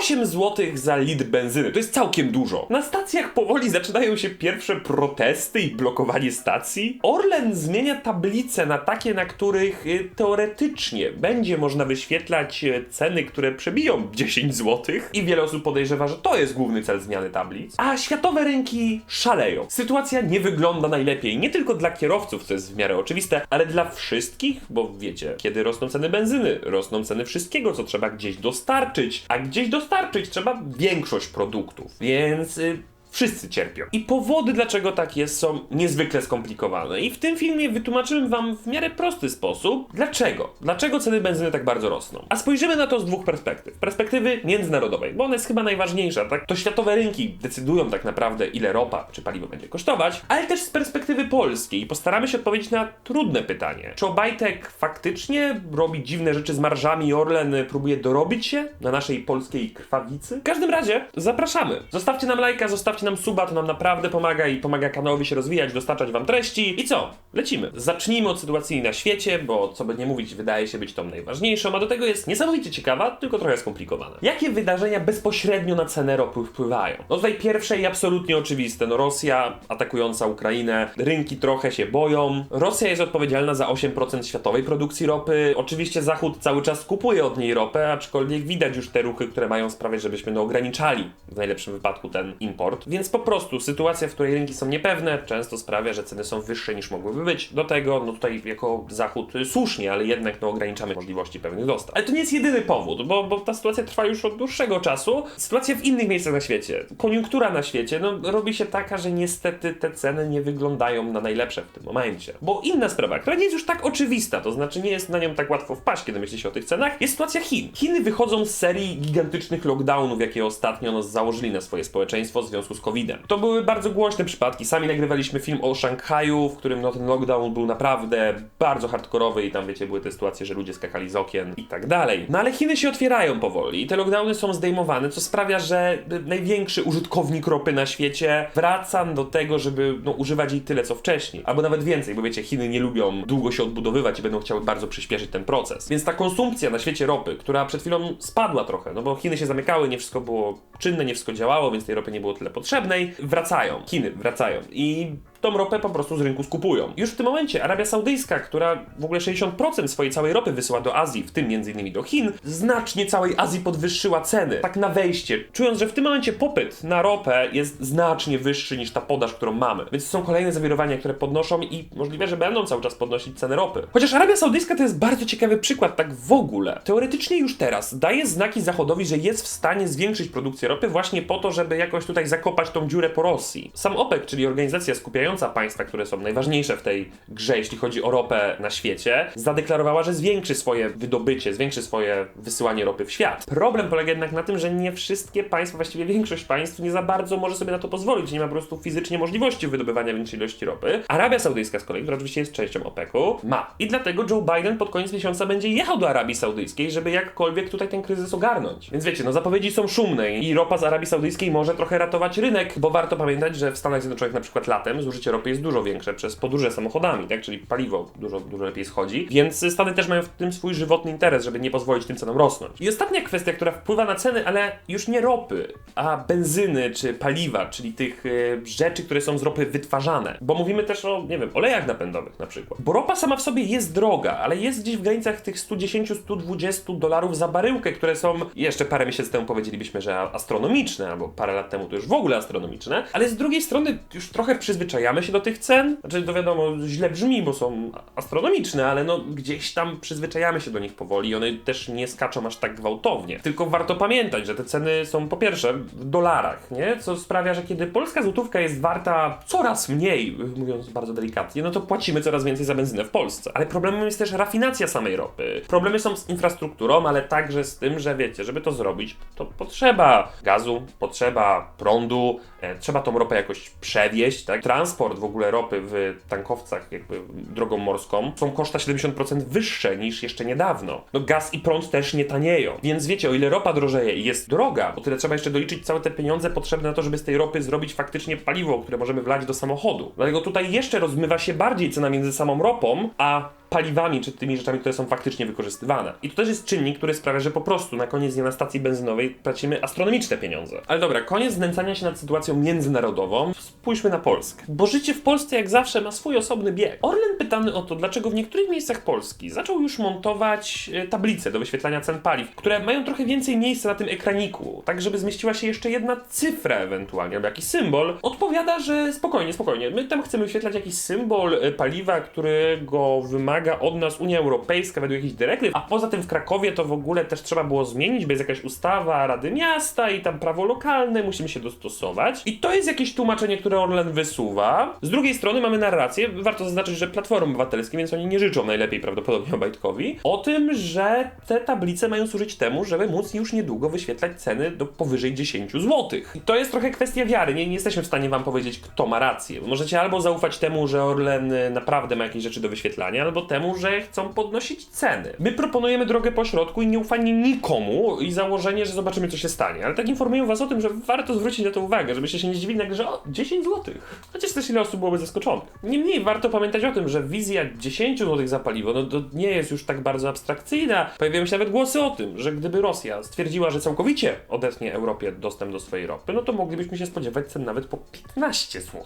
8 zł za litr benzyny to jest całkiem dużo. Na stacjach powoli zaczynają się pierwsze protesty i blokowanie stacji. Orlen zmienia tablice na takie, na których y, teoretycznie będzie można wyświetlać y, ceny, które przebiją 10 zł. I wiele osób podejrzewa, że to jest główny cel zmiany tablic. A światowe rynki szaleją. Sytuacja nie wygląda najlepiej, nie tylko dla kierowców, co jest w miarę oczywiste, ale dla wszystkich, bo wiecie, kiedy rosną ceny benzyny, rosną ceny wszystkiego, co trzeba gdzieś dostarczyć, a gdzieś dostarczyć trzeba większość produktów. Więc y, Wszyscy cierpią. I powody, dlaczego tak jest, są niezwykle skomplikowane. I w tym filmie wytłumaczyłem wam w miarę prosty sposób, dlaczego. Dlaczego ceny benzyny tak bardzo rosną. A spojrzymy na to z dwóch perspektyw. Perspektywy międzynarodowej, bo ona jest chyba najważniejsza, tak? To światowe rynki decydują tak naprawdę, ile ropa czy paliwo będzie kosztować, ale też z perspektywy polskiej. Postaramy się odpowiedzieć na trudne pytanie. Czy Obajtek faktycznie robi dziwne rzeczy z marżami i Orlen próbuje dorobić się na naszej polskiej krwawicy? W każdym razie, zapraszamy. Zostawcie nam lajka, zostawcie nam suba, to nam naprawdę pomaga i pomaga kanałowi się rozwijać, dostarczać wam treści. I co? Lecimy. Zacznijmy od sytuacji na świecie, bo co by nie mówić, wydaje się być tą najważniejszą, a do tego jest niesamowicie ciekawa, tylko trochę skomplikowana. Jakie wydarzenia bezpośrednio na cenę ropy wpływają? No tutaj pierwsze i absolutnie oczywiste, no Rosja atakująca Ukrainę, rynki trochę się boją. Rosja jest odpowiedzialna za 8% światowej produkcji ropy. Oczywiście Zachód cały czas kupuje od niej ropę, aczkolwiek widać już te ruchy, które mają sprawiać, żebyśmy no ograniczali w najlepszym wypadku ten import. Więc po prostu sytuacja, w której rynki są niepewne, często sprawia, że ceny są wyższe niż mogłyby być. Do tego, no tutaj jako Zachód y, słusznie, ale jednak no ograniczamy możliwości pewnych dostaw. Ale to nie jest jedyny powód, bo, bo ta sytuacja trwa już od dłuższego czasu. Sytuacja w innych miejscach na świecie, koniunktura na świecie, no robi się taka, że niestety te ceny nie wyglądają na najlepsze w tym momencie. Bo inna sprawa, która nie jest już tak oczywista, to znaczy nie jest na nią tak łatwo wpaść, kiedy myśli się o tych cenach, jest sytuacja Chin. Chiny wychodzą z serii gigantycznych lockdownów, jakie ostatnio no, założyli na swoje społeczeństwo w związku z COVID-em. To były bardzo głośne przypadki. Sami nagrywaliśmy film o Szanghaju, w którym no, ten lockdown był naprawdę bardzo hardkorowy i tam wiecie, były te sytuacje, że ludzie skakali z okien i tak dalej. No ale Chiny się otwierają powoli i te lockdowny są zdejmowane, co sprawia, że największy użytkownik ropy na świecie wraca do tego, żeby no, używać jej tyle co wcześniej. Albo nawet więcej, bo wiecie, Chiny nie lubią długo się odbudowywać i będą chciały bardzo przyspieszyć ten proces. Więc ta konsumpcja na świecie ropy, która przed chwilą spadła trochę, no bo Chiny się zamykały, nie wszystko było czynne, nie wszystko działało, więc tej ropy nie było tyle potrzebnej, wracają. Chiny wracają. I tą ropę po prostu z rynku skupują. Już w tym momencie Arabia Saudyjska, która w ogóle 60% swojej całej ropy wysyła do Azji, w tym m.in. do Chin, znacznie całej Azji podwyższyła ceny. Tak na wejście, czując, że w tym momencie popyt na ropę jest znacznie wyższy niż ta podaż, którą mamy. Więc są kolejne zawirowania, które podnoszą i możliwe, że będą cały czas podnosić cenę ropy. Chociaż Arabia Saudyjska to jest bardzo ciekawy przykład, tak w ogóle. Teoretycznie już teraz daje znaki Zachodowi, że jest w stanie zwiększyć produkcję ropy właśnie po to, żeby jakoś tutaj zakopać tą dziurę po Rosji. Sam OPEC, czyli organizacja skupiająca państwa, które są najważniejsze w tej grze, jeśli chodzi o ropę na świecie, zadeklarowała, że zwiększy swoje wydobycie, zwiększy swoje wysyłanie ropy w świat. Problem polega jednak na tym, że nie wszystkie państwa, właściwie większość państw nie za bardzo może sobie na to pozwolić, nie ma po prostu fizycznie możliwości wydobywania większej ilości ropy. Arabia Saudyjska z kolei, która oczywiście jest częścią OPEC-u, ma. I dlatego Joe Biden pod koniec miesiąca będzie jechał do Arabii Saudyjskiej, żeby jakkolwiek tutaj ten kryzys ogarnąć. Więc wiecie, no zapowiedzi są szumne i ropa z Arabii Saudyjskiej może trochę ratować rynek, bo warto pamiętać, że w Stanach Zjednoczonych na przykład latem zużycie ropy jest dużo większe przez podróże samochodami, tak? Czyli paliwo dużo, dużo lepiej schodzi, więc Stany też mają w tym swój żywotny interes, żeby nie pozwolić tym cenom rosnąć. I ostatnia kwestia, która wpływa na ceny, ale już nie ropy, a benzyny czy paliwa, czyli tych e, rzeczy, które są z ropy wytwarzane. Bo mówimy też o, nie wiem, olejach napędowych na przykład. Bo ropa sama w sobie jest droga, ale jest gdzieś w granicach tych 110-120 dolarów za baryłkę, które są jeszcze parę miesięcy temu powiedzielibyśmy, że astronomiczne, albo parę lat temu to już w ogóle astronomiczne, ale z drugiej strony już trochę przyzwyczajamy się do tych cen. Znaczy, to wiadomo, źle brzmi, bo są astronomiczne, ale no gdzieś tam przyzwyczajamy się do nich powoli i one też nie skaczą aż tak gwałtownie. Tylko warto pamiętać, że te ceny są po pierwsze w dolarach, nie? Co sprawia, że kiedy polska złotówka jest warta coraz mniej, mówiąc bardzo delikatnie, no to płacimy coraz więcej za benzynę w Polsce. Ale problemem jest też rafinacja samej ropy. Problemy są z infrastrukturą, ale także z tym, że wiecie, żeby to zrobić, to potrzeba gazu, potrzeba prądu, e, trzeba tą ropę jakoś przewieźć, tak? Transport transport w ogóle ropy w tankowcach jakby drogą morską są koszta 70% wyższe niż jeszcze niedawno. No gaz i prąd też nie tanieją. Więc wiecie, o ile ropa drożeje i jest droga, o tyle trzeba jeszcze doliczyć całe te pieniądze potrzebne na to, żeby z tej ropy zrobić faktycznie paliwo, które możemy wlać do samochodu. Dlatego tutaj jeszcze rozmywa się bardziej cena między samą ropą, a paliwami, czy tymi rzeczami, które są faktycznie wykorzystywane. I to też jest czynnik, który sprawia, że po prostu na koniec dnia na stacji benzynowej tracimy astronomiczne pieniądze. Ale dobra, koniec znęcania się nad sytuacją międzynarodową. Spójrzmy na Polskę. Bo życie w Polsce jak zawsze ma swój osobny bieg. Orlen pytany o to, dlaczego w niektórych miejscach Polski zaczął już montować e, tablice do wyświetlania cen paliw, które mają trochę więcej miejsca na tym ekraniku, tak żeby zmieściła się jeszcze jedna cyfra ewentualnie, albo jakiś symbol, odpowiada, że spokojnie, spokojnie, my tam chcemy wyświetlać jakiś symbol e, paliwa, którego wymaga od nas Unia Europejska według jakichś dyrektyw, a poza tym w Krakowie to w ogóle też trzeba było zmienić, bo jest jakaś ustawa Rady Miasta i tam prawo lokalne, musimy się dostosować. I to jest jakieś tłumaczenie, które Orlen wysuwa. Z drugiej strony mamy narrację, warto zaznaczyć, że Platformy Obywatelskie, więc oni nie życzą najlepiej prawdopodobnie Obajtkowi, o tym, że te tablice mają służyć temu, żeby móc już niedługo wyświetlać ceny do powyżej 10 zł. I to jest trochę kwestia wiary, nie, nie jesteśmy w stanie wam powiedzieć, kto ma rację. Możecie albo zaufać temu, że Orlen y, naprawdę ma jakieś rzeczy do wyświetlania, albo temu, że chcą podnosić ceny. My proponujemy drogę po środku i nieufanie nikomu i założenie, że zobaczymy, co się stanie. Ale tak informuję was o tym, że warto zwrócić na to uwagę, żebyście się nie zdziwili nagle, że o, 10 zł. Chociaż też ile osób byłoby zaskoczonych. Niemniej warto pamiętać o tym, że wizja 10 zł za paliwo, no to nie jest już tak bardzo abstrakcyjna. Pojawiają się nawet głosy o tym, że gdyby Rosja stwierdziła, że całkowicie odetnie Europie dostęp do swojej ropy, no to moglibyśmy się spodziewać cen nawet po 15 zł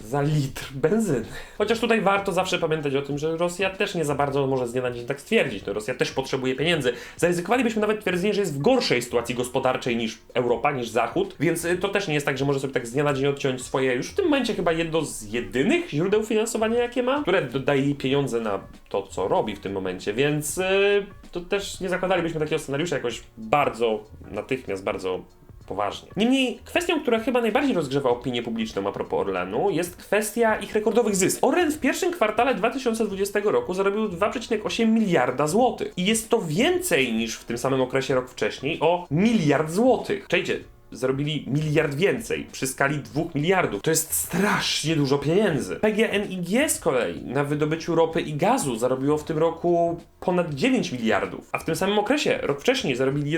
za litr benzyny. Chociaż tutaj warto zawsze pamiętać o tym, że Rosja też nie za bardzo może z dnia na dzień tak stwierdzić. No, Rosja też potrzebuje pieniędzy. Zaryzykowalibyśmy nawet twierdzenie, że jest w gorszej sytuacji gospodarczej niż Europa, niż Zachód, więc y, to też nie jest tak, że może sobie tak z dnia na dzień odciąć swoje, już w tym momencie chyba jedno z jedynych źródeł finansowania, jakie ma, które daje jej pieniądze na to, co robi w tym momencie, więc y, to też nie zakładalibyśmy takiego scenariusza jakoś bardzo natychmiast, bardzo poważnie. Niemniej kwestią, która chyba najbardziej rozgrzewa opinię publiczną a propos Orlenu, jest kwestia ich rekordowych zysków. Orlen w pierwszym kwartale 2020 roku zarobił 2,8 miliarda złotych. I jest to więcej niż w tym samym okresie rok wcześniej o miliard złotych. Czejcie, zarobili miliard więcej przy skali 2 miliardów. To jest strasznie dużo pieniędzy. PGNiG z kolei na wydobyciu ropy i gazu zarobiło w tym roku ponad 9 miliardów, a w tym samym okresie, rok wcześniej, zarobili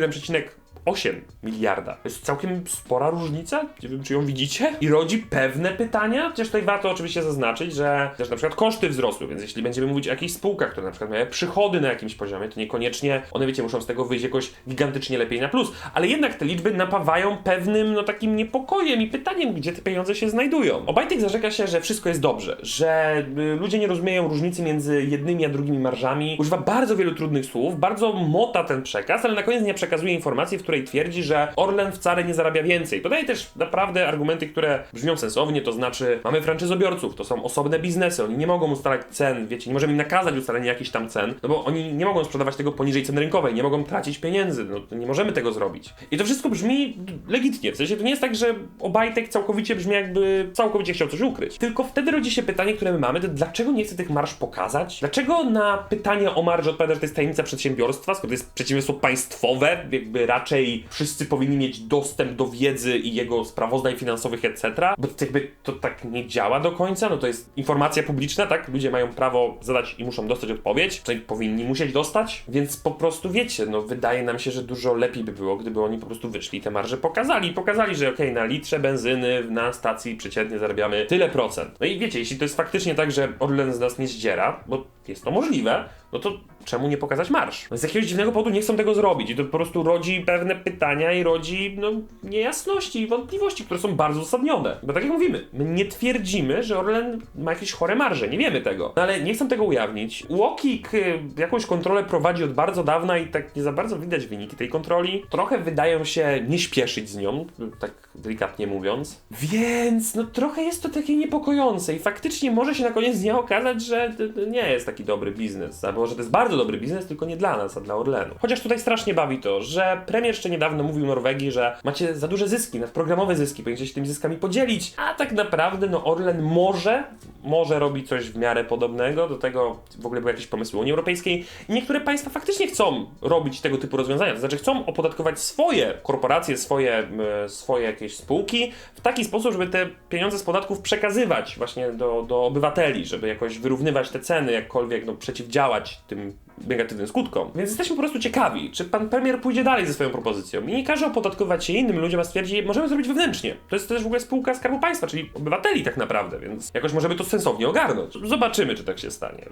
1,8 miliarda. To jest całkiem spora różnica, nie wiem czy ją widzicie, i rodzi pewne pytania, chociaż tutaj warto oczywiście zaznaczyć, że też na przykład koszty wzrosły, więc jeśli będziemy mówić o jakichś spółkach, które na przykład miały przychody na jakimś poziomie, to niekoniecznie one, wiecie, muszą z tego wyjść jakoś gigantycznie lepiej na plus, ale jednak te liczby napawają pewnym, no takim niepokojem i pytaniem, gdzie te pieniądze się znajdują. Obajtek zarzeka się, że wszystko jest dobrze, że y, ludzie nie rozumieją różnicy między jednymi a drugimi marżami, używa bardzo wielu trudnych słów, bardzo mota ten przekaz, ale na koniec dnia przekazuje informację, w której twierdzi, że Orlen wcale nie zarabia więcej. Podaje też naprawdę argumenty, które brzmią sensownie, to znaczy mamy franczyzobiorców, to są osobne biznesy, oni nie mogą ustalać cen, wiecie, nie możemy im nakazać ustalenia jakichś tam cen, no bo oni nie mogą sprzedawać tego poniżej ceny rynkowej, nie mogą tracić pieniędzy, no nie możemy tego zrobić. I to wszystko brzmi legitnie, w sensie to nie jest tak, że Obajtek całkowicie brzmi jakby całkowicie chciał coś ukryć. Tylko wtedy rodzi się pytanie, które my mamy, to dlaczego nie chce tych marsz pokazać? Dlaczego na pytanie o marże odpowiada, że to jest tajemnica przedsiębiorstwa, skoro to jest przedsiębiorstwo państwowe, jakby raczej wszyscy powinni mieć dostęp do wiedzy i jego sprawozdań finansowych, etc. Bo to jakby to tak nie działa do końca, no to jest informacja publiczna, tak? Ludzie mają prawo zadać i muszą dostać odpowiedź, czyli powinni musieć dostać, więc po prostu wiecie, no wydaje nam się, że dużo lepiej by było, gdyby oni po prostu wyszli te marże pokazali, pokazali, że okej, na litrze benzyny na stacji przeciętnie zarabiamy tyle procent. No i wiecie, jeśli to jest faktycznie tak, że Orlen z nas nie zdziera, bo jest to możliwe, no to czemu nie pokazać marsz? No z jakiegoś dziwnego powodu nie chcą tego zrobić i to po prostu rodzi pewne pytania i rodzi no, niejasności i wątpliwości, które są bardzo uzasadnione. Bo tak jak mówimy, my nie twierdzimy, że Orlen ma jakieś chore marże, nie wiemy tego. No ale nie chcą tego ujawnić. Łokik y, jakąś kontrolę prowadzi od bardzo dawna i tak nie za bardzo widać wyniki tej kontroli. Trochę wydają się nie śpieszyć z nią, tak delikatnie mówiąc. Więc no trochę jest to takie niepokojące i faktycznie może się na koniec dnia okazać, że to, to nie jest taki dobry biznes, albo że to jest bardzo dobry biznes, tylko nie dla nas, a dla Orlenu. Chociaż tutaj strasznie bawi to, że premier jeszcze niedawno mówił Norwegii, że macie za duże zyski, nadprogramowe zyski, powinniście się tymi zyskami podzielić, a tak naprawdę no Orlen może, może robi coś w miarę podobnego, do tego w ogóle były jakieś pomysły Unii Europejskiej. I niektóre państwa faktycznie chcą robić tego typu rozwiązania, to znaczy chcą opodatkować swoje korporacje, swoje, swoje jakieś spółki w taki sposób, żeby te pieniądze z podatków przekazywać właśnie do, do obywateli, żeby jakoś wyrównywać te ceny, jakkolwiek no, przeciwdziałać tym negatywnym skutkom. Więc jesteśmy po prostu ciekawi, czy pan premier pójdzie dalej ze swoją propozycją i nie każe opodatkować się innym ludziom, a stwierdzi, możemy zrobić wewnętrznie. To jest też w ogóle spółka Skarbu Państwa, czyli obywateli tak naprawdę, więc jakoś możemy to sensownie ogarnąć. Zobaczymy, czy tak się stanie.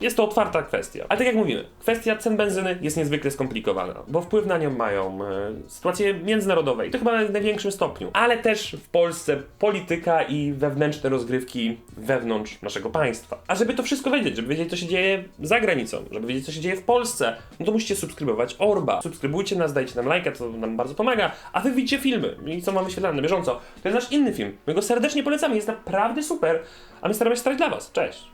Jest to otwarta kwestia. Ale tak jak mówimy, kwestia cen benzyny jest niezwykle skomplikowana, bo wpływ na nią mają e, sytuacje międzynarodowe i to chyba w największym stopniu, ale też w Polsce polityka i wewnętrzne rozgrywki wewnątrz naszego państwa. A żeby to wszystko wiedzieć, żeby wiedzieć, co się dzieje za granicą, żeby wiedzieć, co się dzieje w Polsce, no to musicie subskrybować Orba. Subskrybujcie nas, dajcie nam lajka, to nam bardzo pomaga, a wy widzicie filmy i co mamy wyświetlane na bieżąco. To jest nasz inny film. My go serdecznie polecamy, jest naprawdę super, a my staramy się starać dla was. Cześć!